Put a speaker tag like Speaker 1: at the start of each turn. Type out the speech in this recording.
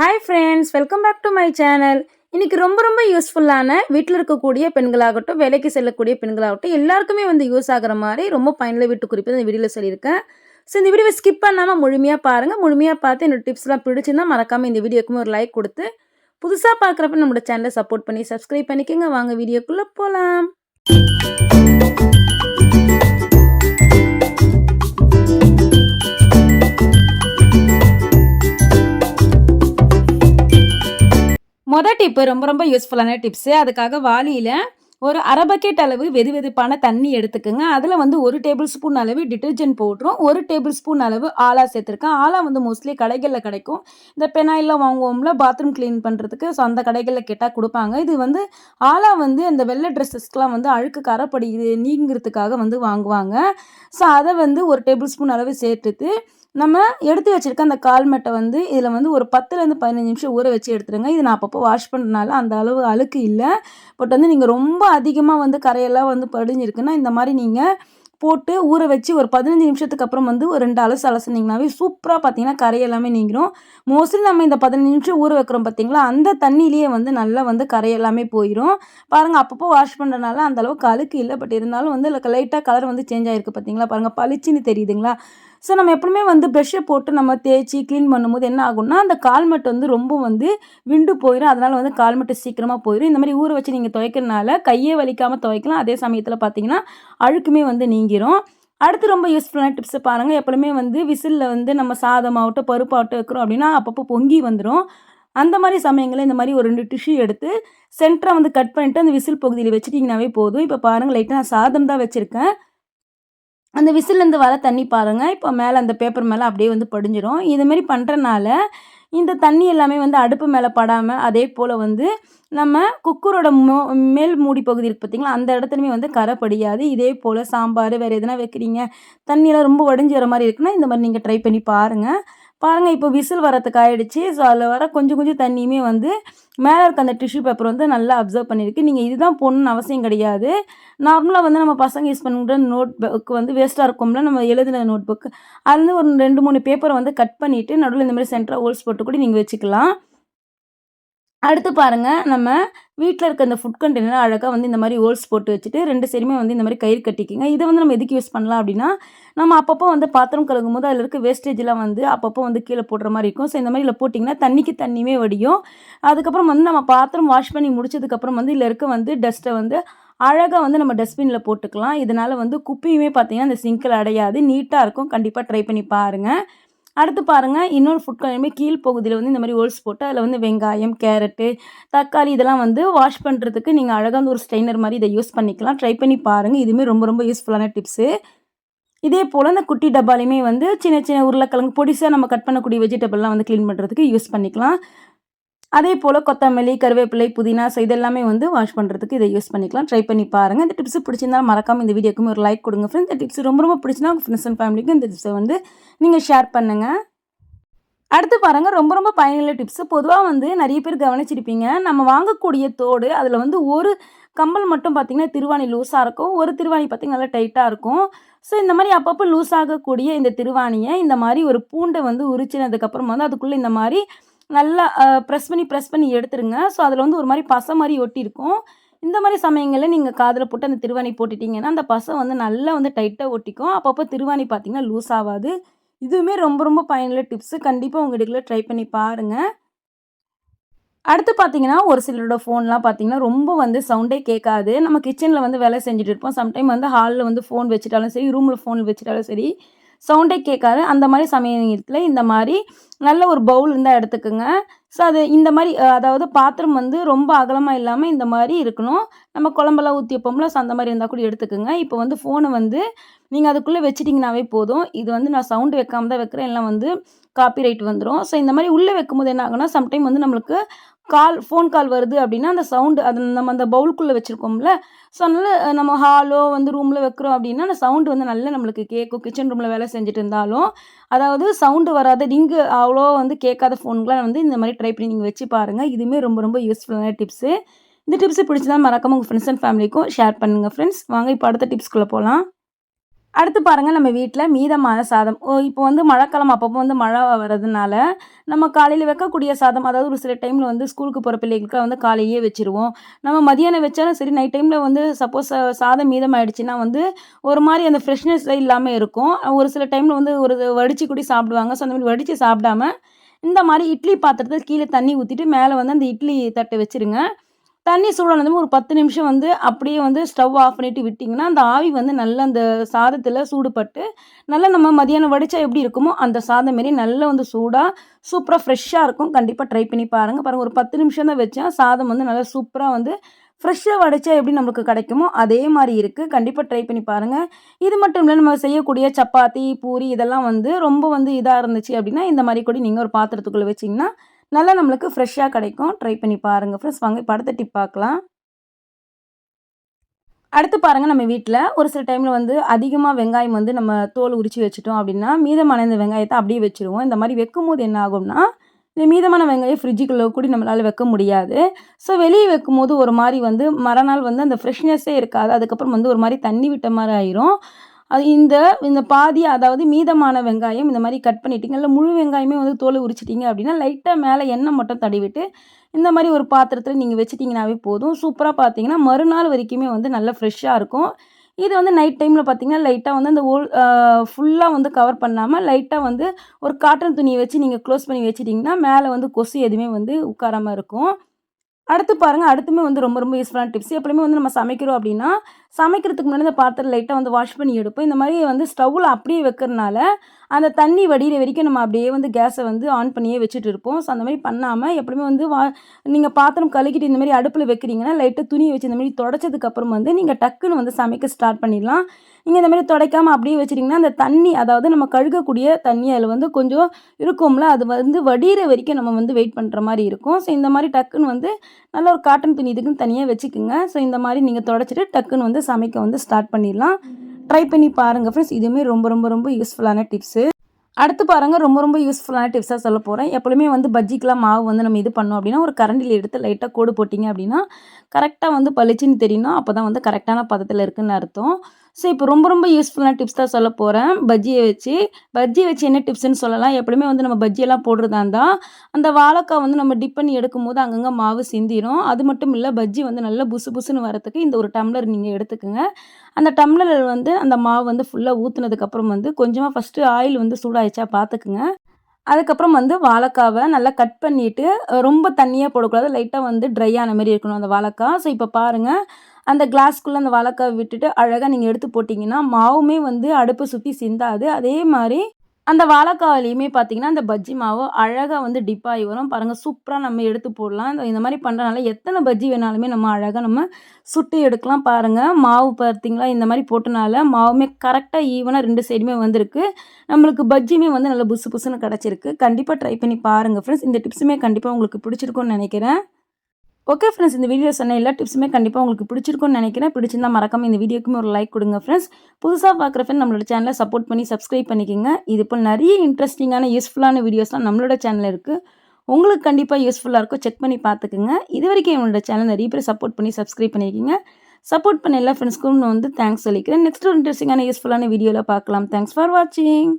Speaker 1: Hi friends welcome back to my channel இன்றைக்கி ரொம்ப ரொம்ப யூஸ்ஃபுல்லான வீட்டில் இருக்கக்கூடிய பெண்களாகட்டும் வேலைக்கு செல்லக்கூடிய பெண்களாகட்டும் எல்லாருக்குமே வந்து யூஸ் ஆகிற மாதிரி ரொம்ப பயனுள்ள வீட்டு குறிப்பு இந்த வீடியோவில் சொல்லியிருக்கேன். ஸோ இந்த வீடியோவை ஸ்கிப் பண்ணாமல் முழுமையாக பாருங்கள் முழுமையாக பார்த்து என்னோட டிப்ஸ்லாம் பிடிச்சிருந்தா மறக்காமல் இந்த வீடியோக்குமே ஒரு லைக் கொடுத்து புதுசாக பார்க்குறப்ப நம்மளோட சேனலை சப்போர்ட் பண்ணி சப்ஸ்கிரைப் பண்ணிக்கோங்க. வாங்க வீடியோக்குள்ளே போகலாம் மொதல் டிப்பு ரொம்ப ரொம்ப யூஸ்ஃபுல்லான டிப்ஸு அதுக்காக வாளியில் ஒரு அரை பக்கெட் அளவு வெது வெதுப்பான தண்ணி எடுத்துக்கோங்க. அதில் வந்து ஒரு டேபிள் ஸ்பூன் அளவு டிட்டர்ஜென்ட் பவுட்ரும் ஒரு டேபிள் ஸ்பூன் அளவு ஆலா சேர்த்துருக்கேன். ஆலா வந்து மோஸ்ட்லி கடைகளில் கிடைக்கும். இந்த பெனாயிலாம் வாங்குவோம்ல பாத்ரூம் க்ளீன் பண்ணுறதுக்கு ஸோ அந்த கடைகளில் கேட்டால் கொடுப்பாங்க. இது வந்து ஆலா வந்து அந்த வெள்ளை ட்ரெஸ்ஸஸ்க்கெலாம் வந்து அழுக்கு கரப்படி நீங்கிறதுக்காக வந்து வாங்குவாங்க. ஸோ அதை வந்து ஒரு டேபிள் ஸ்பூன் அளவு சேர்த்துட்டு நம்ம எடுத்து வச்சுருக்க அந்த கால்மெட்டை வந்து இதில் வந்து ஒரு பத்துலேருந்து பதினஞ்சு நிமிஷம் ஊற வச்சு எடுத்துருங்க. இது நான் அப்பப்போ வாஷ் பண்ணுறதுனால அந்த அளவு அழுக்கு இல்லை. பட் வந்து நீங்கள் ரொம்ப அதிகமாக வந்து கரையெல்லாம் வந்து படிஞ்சிருக்குன்னா இந்த மாதிரி நீங்கள் போட்டு ஊற வச்சு ஒரு பதினஞ்சு நிமிஷத்துக்கு அப்புறம் வந்து ஒரு ரெண்டு அலசு அலசுனிங்கனாவே சூப்பராக பார்த்தீங்கன்னா கரை எல்லாமே நீங்கிரும். மோஸ்ட்லி நம்ம இந்த பதினஞ்சு நிமிஷம் ஊற வைக்கிறோம் பார்த்தீங்களா அந்த தண்ணியிலேயே வந்து நல்லா வந்து கரை எல்லாமே போயிடும் பாருங்கள் அப்பப்போ வாஷ் பண்ணுறதுனால அந்த அளவுக்கு அழுக்கு இல்லை. பட் இருந்தாலும் வந்து லைட்டாக கலர் வந்து சேஞ்ச் ஆகிருக்கு பார்த்தீங்களா பாருங்கள் பளிச்சுன்னு தெரியுதுங்களா? ஸோ நம்ம எப்பவுமே வந்து ப்ரெஷ்ஷை போட்டு நம்ம தேய்ச்சி க்ளீன் பண்ணும்போது என்ன ஆகும்னா அந்த கால்மெட் வந்து ரொம்ப வந்து விண்டு போயிடும் அதனால் வந்து கால்மெட்டு சீக்கிரமாக போயிடும் இந்த மாதிரி ஊற வச்சு நீங்கள் துவைக்கிறனால கையே வலிக்காமல் துவைக்கலாம். அதே சமயத்தில் பார்த்தீங்கன்னா அழுக்குமே வந்து நீங்கிரும். அடுத்து ரொம்ப யூஸ்ஃபுல்லான டிப்ஸை பாருங்கள் எப்பவுமே வந்து விசிலில் வந்து நம்ம சாதமாகட்டும் பருப்பாகட்டும் வைக்கிறோம் அப்படின்னா அப்பப்போ பொங்கி வந்துடும் அந்த மாதிரி சமயங்களில் இந்த மாதிரி ஒரு ரெண்டு டிஷ்யூ எடுத்து சென்டராக வந்து கட் பண்ணிவிட்டு அந்த விசில் பகுதியில் வச்சுட்டிங்கனாவே போதும். இப்போ பாருங்கள் லைட்டாக நான் சாதம் தான் வச்சுருக்கேன். அந்த விசிலேருந்து வர தண்ணி பாருங்கள் இப்போ மேலே அந்த பேப்பர் மேலே அப்படியே வந்து படிஞ்சிடும் இதுமாரி பண்ணுறனால இந்த தண்ணி எல்லாமே வந்து அடுப்பு மேலே படாமல் அதே போல் வந்து நம்ம குக்கரோட மோ மேல் மூடி பகுதி இருக்குது பார்த்திங்களா அந்த இடத்துலையுமே வந்து கரை படியாது. இதே போல் சாம்பார் வேறு எதுனா வைக்கிறீங்க தண்ணியெல்லாம் ரொம்ப வடிஞ்சு வர மாதிரி இருக்குன்னா இந்த மாதிரி நீங்கள் ட்ரை பண்ணி பாருங்கள் பாருங்கள் இப்போ விசில் வரத்துக்கு ஆயிடுச்சு. ஸோ அதில் வர கொஞ்சம் கொஞ்சம் தண்ணியுமே வந்து மேலே இருக்க அந்த டிஷ்யூ பேப்பர் வந்து நல்லா அப்சர்வ் பண்ணியிருக்கு நீங்கள் இதுதான் போடணும்னு அவசியம் கிடையாது. நார்மலாக வந்து நம்ம பசங்க யூஸ் பண்ணுற நோட் புக் வந்து வேஸ்ட்டாக இருக்கும்ல நம்ம எழுதின நோட் புக் அதுலேருந்து ஒரு ரெண்டு மூணு பேப்பரை வந்து கட் பண்ணிவிட்டு நடுவில் இந்த மாதிரி சென்டராக ஹோல்ஸ் போட்டு கூட நீங்கள் வச்சுக்கலாம். அடுத்து பாருங்கள் நம்ம வீட்டில் இருக்க இந்த ஃபுட் கண்டெய்னர் அழகாக வந்து இந்த மாதிரி ஹோல்ஸ் போட்டு வச்சுட்டு ரெண்டு சைடுமே வந்து இந்த மாதிரி கயிறு கட்டிக்கிங்க. இதை வந்து நம்ம எதுக்கு யூஸ் பண்ணலாம் அப்படின்னா நம்ம அப்பப்போ வந்து பாத்திரம் கழுகும் போது அதில் இருக்க வேஸ்டேஜ்லாம் வந்து அப்பப்போ வந்து கீழே போடுற மாதிரி இருக்கும். ஸோ இந்த மாதிரி இதில் போட்டிங்கன்னா தண்ணிக்கு தண்ணியுமே வடியும். அதுக்கப்புறம் வந்து நம்ம பாத்திரம் வாஷ் பண்ணி முடிச்சதுக்கப்புறம் வந்து இதில் இருக்க வந்து டஸ்ட்டை வந்து அழகாக வந்து நம்ம டஸ்ட்பினில் போட்டுக்கலாம். இதனால் வந்து குப்பையுமே பார்த்திங்கன்னா அந்த சிங்கில் அடையாது. நீட்டாக இருக்கும். கண்டிப்பாக ட்ரை பண்ணி பாருங்கள் அடுத்து பாருங்கள் இன்னொரு ஃபுட் கலருமே கீழ் பகுதியில் வந்து இந்த மாதிரி ஹோல்ஸ் போட்டு அதில் வந்து வெங்காயம் கேரட்டு தக்காளி இதெல்லாம் வந்து வாஷ் பண்ணுறதுக்கு நீங்கள் அழகாக ஒரு ஸ்ட்ரெயினர் மாதிரி இதை யூஸ் பண்ணிக்கலாம். ட்ரை பண்ணி பாருங்கள் இதுவுமே ரொம்ப ரொம்ப யூஸ்ஃபுல்லான டிப்ஸு இதே போல் இந்த குட்டி டப்பாலையுமே வந்து சின்ன சின்ன உருளைக்கிழங்கு பொடிசாக நம்ம கட் பண்ணக்கூடிய வெஜிடபிள்லாம் வந்து க்ளீன் பண்ணுறதுக்கு யூஸ் பண்ணிக்கலாம். அதே போல் கொத்தமல்லி கருவேப்பிலை புதினா ஸோ இதெல்லாமே வந்து வாஷ் பண்ணுறதுக்கு இதை யூஸ் பண்ணிக்கலாம். ட்ரை பண்ணி பாருங்கள் இந்த டிப்ஸ் பிடிச்சிருந்தாலும் மறக்காமல் இந்த வீடியோக்குமே ஒரு லைக் கொடுங்க ஃப்ரெண்ட்ஸ் இந்த டிப்ஸ் ரொம்ப ரொம்ப பிடிச்சினா உங்கள் ஃப்ரெண்ட்ஸ் அண்ட் ஃபேமிலிக்கும் இந்த டிப்ஸை வந்து நீங்கள் ஷேர் பண்ணுங்கள் அடுத்து பாருங்கள் ரொம்ப ரொம்ப பயனுள்ள டிப்ஸு பொதுவாக வந்து நிறைய பேர் கவனிச்சிருப்பீங்க. நம்ம வாங்கக்கூடிய தோடு அதில் வந்து ஒரு கம்பல் மட்டும் பார்த்திங்கன்னா திருவாணி லூஸாக இருக்கும். ஒரு திருவாணி பார்த்திங்கன்னா நல்லா டைட்டாக இருக்கும். ஸோ இந்த மாதிரி அப்பப்போ லூஸ் ஆகக்கூடிய இந்த திருவாணியை இந்த மாதிரி ஒரு பூண்டை வந்து உரிச்சினதுக்கப்புறம் வந்து அதுக்குள்ளே இந்த மாதிரி நல்லா ப்ரெஸ் பண்ணி ப்ரெஸ் பண்ணி எடுத்துருங்க. ஸோ அதில் வந்து ஒரு மாதிரி பசை மாதிரி ஒட்டியிருக்கும். இந்த மாதிரி சமயங்களில் நீங்கள் காதில் போட்டு அந்த திருவாணி போட்டுட்டிங்கன்னா அந்த பசை வந்து நல்லா வந்து டைட்டாக ஒட்டிக்கும். அப்பப்போ திருவாணி பார்த்திங்கன்னா லூஸ் ஆகாது இதுவுமே ரொம்ப ரொம்ப பயனுள்ள டிப்ஸு கண்டிப்பாக உங்கள் இடத்துல ட்ரை பண்ணி பாருங்கள் அடுத்து பார்த்தீங்கன்னா ஒரு சிலரோட ஃபோன்லாம் பார்த்தீங்கன்னா ரொம்ப வந்து சவுண்டே கேட்காது. நம்ம கிச்சனில் வந்து வேலை செஞ்சுட்டு இருப்போம். சம்டைம் வந்து ஹாலில் வந்து ஃபோன் வச்சுட்டாலும் சரி ரூமில் ஃபோன் வச்சுட்டாலும் சரி சவுண்டே கேட்காது. அந்த மாதிரி சமயத்தில் இந்த மாதிரி நல்ல ஒரு பவுல் இருந்தால் எடுத்துக்கோங்க. ஸோ அது இந்த மாதிரி அதாவது பாத்திரம் வந்து ரொம்ப அகலமாக இல்லாமல் இந்த மாதிரி இருக்கணும். நம்ம குழம்பெல்லாம் ஊற்றி வைப்போம்ல ஸோ அந்த மாதிரி இருந்தால் கூட எடுத்துக்கோங்க. இப்போ வந்து ஃபோனை வந்து நீங்கள் அதுக்குள்ளே வச்சிட்டிங்கனாவே போதும். இது வந்து நான் சவுண்டு வைக்காம தான் வைக்கிறேன். எல்லாம் வந்து காப்பி ரைட் வந்துடும் ஸோ இந்த மாதிரி உள்ளே வைக்கும்போது என்ன ஆகுனா சம்டைம் வந்து நம்மளுக்கு கால் ஃபோன் கால் வருது அப்படின்னா அந்த சவுண்டு அது நம்ம அந்த பவுலுக்குள்ளே வச்சுருக்கோம்ல. ஸோ அதனால் நம்ம ஹாலோ வந்து ரூமில் வைக்கிறோம் அப்படின்னா அந்த சவுண்டு வந்து நல்லா நம்மளுக்கு கேட்கும். கிச்சன் ரூமில் வேலை செஞ்சுட்டு இருந்தாலும் அதாவது சவுண்டு வராத ரிங்கு அவ்வளோ வந்து கேட்காத ஃபோன்களாம் வந்து இந்த மாதிரி ட்ரை பண்ணி நீங்கள் வச்சு பாருங்கள் இதுவுமே ரொம்ப ரொம்ப யூஸ்ஃபுல்லான டிப்ஸு இந்த டிப்ஸு பிடிச்சதான் மறக்காமல் உங்கள் ஃப்ரெண்ட்ஸ் அண்ட் ஃபேமிலிக்கும் ஷேர் பண்ணுங்கள் ஃப்ரெண்ட்ஸ் வாங்க இப்போ அடுத்த டிப்ஸ்குள்ளே போகலாம் அடுத்து பாருங்கள் நம்ம வீட்டில் மீதமான சாதம். ஓ இப்போ வந்து மழைக்காலம் அப்பப்போ வந்து மழை வரதுனால, நம்ம காலையில் வைக்கக்கூடிய சாதம் அதாவது ஒரு சில டைமில் வந்து ஸ்கூலுக்கு போகிற பிள்ளைகளுக்கு வந்து காலையிலேயே வச்சுருவோம். நம்ம மதியானம் வச்சாலும் சரி, நைட் டைமில் வந்து சப்போஸ் சாதம் மீதமாயிடுச்சுன்னா வந்து, ஒரு மாதிரி அந்த ஃப்ரெஷ்னஸ் இல்லாமல் இருக்கும். ஒரு சில டைமில் வந்து ஒரு வடித்து கூடி சாப்பிடுவாங்க. ஸோ அந்த மாதிரி வடித்து சாப்பிடாம, இந்த மாதிரி இட்லி பாத்திரத்தை கீழே தண்ணி ஊற்றிட்டு மேலே வந்து அந்த இட்லி தட்டு வச்சுருங்க. தண்ணி சூடானதும் ஒரு 10 நிமிஷம் வந்து அப்படியே வந்து ஸ்டவ் ஆஃப் பண்ணிட்டு விட்டிங்கன்னா அந்த ஆவி வந்து நல்லா அந்த சாதத்தில் சூடுபட்டு, நல்லா நம்ம மதியானம் வடித்தா எப்படி இருக்குமோ, அந்த சாதம் மாரி நல்லா வந்து சூடாக சூப்பராக ஃப்ரெஷ்ஷாக இருக்கும். கண்டிப்பாக ட்ரை பண்ணி பாருங்க. பாருங்கள் ஒரு 10 நிமிஷம் தான் வச்சேன். சாதம் வந்து நல்லா சூப்பராக வந்து ஃப்ரெஷ்ஷாக வடைச்சா எப்படி நமக்கு கிடைக்குமோ, அதே மாதிரி இருக்குது கண்டிப்பாக ட்ரை பண்ணி பாருங்கள் இது மட்டும் இல்லை நம்ம செய்யக்கூடிய சப்பாத்தி, பூரி இதெல்லாம் வந்து ரொம்ப வந்து இதாக இருந்துச்சு அப்படின்னா, இந்த மாதிரி கூட நீங்கள் ஒரு பாத்திரத்துக்குள்ளே வச்சீங்கன்னா, நல்லா நம்மளுக்கு ஃப்ரெஷ்ஷாக கிடைக்கும். ட்ரை பண்ணி பாருங்கள் ஃப்ரெண்ட்ஸ். வாங்க இப்போ அடுத்த டிப் பார்க்கலாம். அடுத்து பாருங்கள் நம்ம வீட்டில் ஒரு சில டைமில் வந்து அதிகமாக வெங்காயம் வந்து நம்ம தோல் உரிச்சு வச்சுட்டோம் அப்படின்னா, மீதமான இந்த வெங்காயத்தை அப்படியே வச்சுருவோம். இந்த மாரி வைக்கும்போது என்ன ஆகும்னா, இந்த மீதமான வெங்காயம் ஃப்ரிட்ஜுக்குள்ளே கூட நம்மளால் வைக்க முடியாது. ஸோ வெளிய வைக்கும்போது ஒரு மாதிரி வந்து மறுநாள் வந்து அந்த ஃப்ரெஷ்னஸ்ஸே இருக்காது. அதுக்கப்புறம் வந்து ஒரு மாதிரி தண்ணி விட்ட மாதிரி ஆயிரும். அது இந்த இந்த பாதி அதாவது மீதமான வெங்காயம் இந்த மாதிரி கட் பண்ணிட்டீங்க. இல்லை முழு வெங்காயமே வந்து தோல் உரிச்சிட்டிங்க அப்படின்னா, லைட்டாக மேலே எண்ணெய் மட்டும் தடவிட்டு, இந்த மாதிரி ஒரு பாத்திரத்தில் நீங்கள் வச்சிட்டிங்கனாவே போதும். சூப்பராக பார்த்தீங்கன்னா, மறுநாள் வரைக்குமே வந்து நல்லா ஃப்ரெஷ்ஷாக இருக்கும். இது வந்து நைட் டைமில் பார்த்தீங்கன்னா, லைட்டாக வந்து அந்த ஓல் ஃபுல்லாக வந்து கவர் பண்ணாமல் லைட்டாக வந்து ஒரு காட்டன் துணியை வச்சு நீங்கள் க்ளோஸ் பண்ணி வச்சிட்டிங்கன்னா மேலே வந்து கொசு எதுவுமே வந்து உட்காராமல் இருக்கும். அடுத்து பாருங்கள் அடுத்துமே வந்து ரொம்ப ரொம்ப யூஸ்ஃபுல்லான டிப்ஸ். எப்பவுமே வந்து நம்ம சமைக்கிறோம் அப்படின்னா, சமைக்கிறதுக்கு முன்னாடி அந்த பாத்திரம் லைட்டாக வந்து வாஷ் பண்ணி எடுப்போம். இந்த மாதிரி வந்து ஸ்டவ்வில் அப்படியே வைக்கிறனால, அந்த தண்ணி வடிகிற வரைக்கும் நம்ம அப்படியே வந்து கேஸை வந்து ஆன் பண்ணியே வச்சுட்டு இருப்போம். ஸோ அந்த மாதிரி பண்ணாமல் எப்படியுமே வந்து வா நீங்கள் பாத்திரம் கழுகிட்டு இந்த மாதிரி அடுப்பில் வைக்கிறீங்கன்னா, லைட்டா துணியை வச்சு இந்த மாதிரி தொடச்சதுக்கப்புறம் வந்து நீங்கள் டக்குன்னு வந்து சமைக்க ஸ்டார்ட் பண்ணிடலாம். நீங்கள் இந்த மாதிரி துடைக்காம அப்படியே வச்சிட்டிங்கன்னா அந்த தண்ணி அதாவது நம்ம கழுகக்கூடிய தண்ணி அதில் வந்து கொஞ்சம் இருக்கும்ல, அது வந்து வடிகிற வரைக்கும் நம்ம வந்து வெயிட் பண்ணுற மாதிரி இருக்கும். ஸோ இந்த மாதிரி டக்குன்னு வந்து நல்ல ஒரு காட்டன் துணி இதுக்குன்னு தனியாக வச்சுக்கோங்க ஸோ இந்த மாதிரி நீங்கள் தொடச்சிட்டு டக்குன்னு வந்து சமைக்க வந்து ஸ்டார்ட் பண்ணிடலாம். ட்ரை பண்ணி பாருங்கள் ஃப்ரெண்ட்ஸ். இதுவுமே ரொம்ப ரொம்ப ரொம்ப யூஸ்ஃபுல்லான டிப்ஸு. அடுத்து பாருங்கள் ரொம்ப ரொம்ப யூஸ்ஃபுல்லான டிப்ஸாக சொல்லப் போகிறேன் எப்பவுமே வந்து பஜ்ஜிக்கெலாம் மாவு வந்து நம்ம இது பண்ணோம் அப்படின்னா, ஒரு கரண்டியில் எடுத்து லைட்டாக கோடு போட்டிங்க அப்படின்னா, கரெக்டாக வந்து பளிச்சுன்னு தெரியணும். அப்போ தான் வந்து கரெக்டான பதத்தில் இருக்குதுன்னு அர்த்தம். ஸோ இப்போ ரொம்ப ரொம்ப யூஸ்ஃபுல்லான டிப்ஸ் தான் சொல்ல போகிறேன் பஜ்ஜியை வச்சு. பஜ்ஜியை வச்சு என்ன டிப்ஸ்ன்னு சொல்லலாம். எப்பவுமே வந்து நம்ம பஜ்ஜியெல்லாம் போடுறதா இருந்தால் அந்த வாழைக்காய் வந்து நம்ம டிப் பண்ணி எடுக்கும்போது அங்கங்கே மாவு சிந்திரும். அது மட்டும் இல்லை பஜ்ஜி வந்து நல்லா புசு புசுன்னு வரத்துக்கு இந்த ஒரு டம்ளர் நீங்கள் எடுத்துக்கோங்க அந்த டம்ளரில் வந்து அந்த மாவு வந்து ஃபுல்லாக ஊற்றுனதுக்கப்புறம் வந்து கொஞ்சமாக ஃபர்ஸ்ட்டு ஆயில் வந்து சூடாயிடுச்சா பார்த்துக்குங்க. அதுக்கப்புறம் வந்து வாழைக்காவை நல்லா கட் பண்ணிவிட்டு ரொம்ப தண்ணியாக போடக்கூடாது. லைட்டாக வந்து ட்ரை ஆன மாதிரி இருக்கணும் அந்த வாழைக்காய். ஸோ இப்போ பாருங்கள் அந்த கிளாஸ்க்குள்ளே அந்த வாழைக்காவ விட்டுட்டு அழகாக நீங்கள் எடுத்து போட்டிங்கன்னா மாவுமே வந்து அடுப்பை சுற்றி சிந்தாது. அதே மாதிரி அந்த வாழைக்காவிலையுமே பார்த்தீங்கன்னா, அந்த பஜ்ஜி மாவு அழகாக வந்து டிப்பாகி வரும். பாருங்கள் சூப்பராக நம்ம எடுத்து போடலாம். இந்த மாதிரி பண்ணுறனால எத்தனை பஜ்ஜி வேணாலுமே நம்ம அழகாக நம்ம சுட்டு எடுக்கலாம். பாருங்கள் மாவு பார்த்தீங்களா, இந்த மாதிரி போட்டனால மாவுமே கரெக்டாக ஈவனாக ரெண்டு சைடுமே வந்திருக்கு. நம்மளுக்கு பஜ்ஜியுமே வந்து நல்லா புசு புசுன்னு கிடச்சிருக்கு கண்டிப்பாக ட்ரை பண்ணி பாருங்கள் ஃப்ரெண்ட்ஸ். இந்த டிப்ஸுமே கண்டிப்பாக உங்களுக்கு பிடிச்சிருக்கும்னு நினைக்கிறேன் ஓகே ஃப்ரெண்ட்ஸ். இந்த வீடியோ சொன்ன எல்லா டிப்ஸுமே கண்டிப்பாக உங்களுக்கு பிடிச்சிருக்கும்னு நினைக்கிறேன் பிடிச்சிருந்தா மறக்காம இந்த வீடியோக்குமே ஒரு லைக் கொடுங்க ஃப்ரெண்ட்ஸ். புதுசாக பார்க்குற ஃப்ரெண்ட் நம்மளோட சேனலை சப்போர்ட் பண்ணி சப்ஸ்கிரைப் பண்ணிக்கோங்க இது போல் நிறைய இன்ட்ரெஸ்டிங்கான யூஸ்ஃபுல்லான வீடியோஸ்லாம் நம்மளோட சேனல் இருக்குது உங்களுக்கு கண்டிப்பாக யூஸ்ஃபுல்லாக இருக்கும். செக் பண்ணி பார்த்துக்கங்க. இதுவரைக்கும் என்னோட சேனல் நிறைய பேர் சப்போர்ட் பண்ணி சப்ஸ்கிரைப் பண்ணியிருக்கீங்க. சப்போர்ட் பண்ண எல்லா ஃப்ரெண்ட்ஸ்க்கும் நான் வந்து தேங்க்ஸ் சொல்லிக்கிறேன். நெக்ஸ்ட் ஒரு இன்ட்ரெஸ்டிங்கான யூஸ்ஃபுல்லான வீடியோவில் பார்க்கலாம். தேங்க்ஸ் ஃபார் வாட்சிங்.